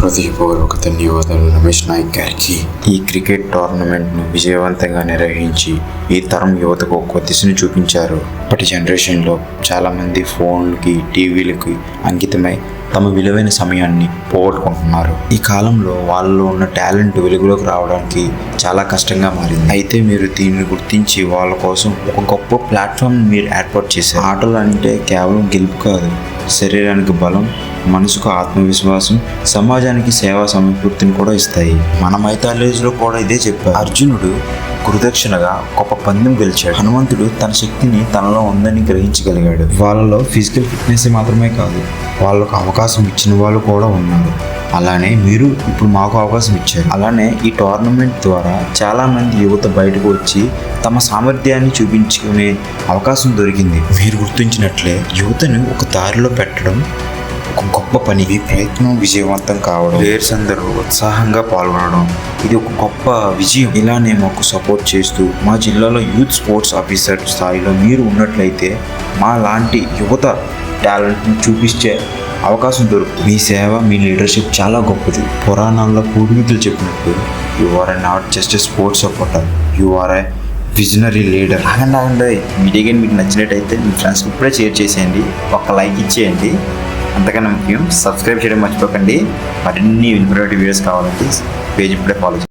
హృదయపూర్వక ధన్యవాదాలు రమేష్ నాయక్ గారికి ఈ క్రికెట్ టోర్నమెంట్ను విజయవంతంగా నిర్వహించి ఈ తరం యువతకు ఒక దిశను చూపించారు. ఇప్పటి జనరేషన్లో చాలామంది ఫోన్లకి టీవీలకి అంకితమై తమ విలువైన సమయాన్ని పోగొట్టుకుంటున్నారు. ఈ కాలంలో వాళ్ళలో ఉన్న టాలెంట్ వెలుగులోకి రావడానికి చాలా కష్టంగా మారింది. అయితే మీరు దీన్ని గుర్తించి వాళ్ళ కోసం ఒక గొప్ప ప్లాట్ఫామ్ మీరు ఏర్పాటు చేశారు. ఆటలు అంటే కేవలం గెలుపు కాదు శరీరానికి బలం మనసుకు ఆత్మవిశ్వాసం సమాజానికి సేవా సమకూర్తిని కూడా ఇస్తాయి. మన మైథాలజీలో కూడా ఇదే చెప్పారు. అర్జునుడు గురుదక్షిణగా గొప్ప పందెం గెలిచాడు. హనుమంతుడు తన శక్తిని తనలో ఉందని గ్రహించగలిగాడు. వాళ్ళలో ఫిజికల్ ఫిట్నెస్ మాత్రమే కాదు వాళ్ళకు అవకాశం ఇచ్చిన వాళ్ళు కూడా ఉన్నారు. అలానే మీరు ఇప్పుడు మాకు అవకాశం ఇచ్చారు. అలానే ఈ టోర్నమెంట్ ద్వారా చాలామంది యువత బయటకు వచ్చి తమ సామర్థ్యాన్ని చూపించుకునే అవకాశం దొరికింది. మీరు గుర్తించినట్లే యువతను ఒక దారిలో పెట్టడం ఒక గొప్ప పని. ఈ ప్రయత్నం విజయవంతం కావడం ప్లేయర్స్ అందరూ ఉత్సాహంగా పాల్గొనడం ఇది ఒక గొప్ప విజయం. ఇలానే మాకు సపోర్ట్ చేస్తూ మా జిల్లాలో యూత్ స్పోర్ట్స్ ఆఫీసర్ స్థాయిలో మీరు ఉన్నట్లయితే మా లాంటి యువత టాలెంట్ని చూపించే అవకాశం దొరుకుతుంది. మీ సేవ మీ లీడర్షిప్ చాలా గొప్పది. పురాణాల్లో పూర్వీకులు చెప్పినట్టు you are not just a sports supporter you are a visionary leader ఆగండి ఆగండి. వీడియో గేమ్ మీకు నచ్చినట్టయితే మీ ఫ్రెండ్స్కి ఇప్పుడే షేర్ చేసేయండి. ఒక లైక్ ఇచ్చేయండి. అంతకన్నా ముఖ్యం సబ్స్క్రైబ్ చేయడం మర్చిపోకండి. మరిన్ని ఇన్ఫర్మేటివ్ వీడియోస్ కావాలంటే పేజ్ ఇప్పుడే ఫాలో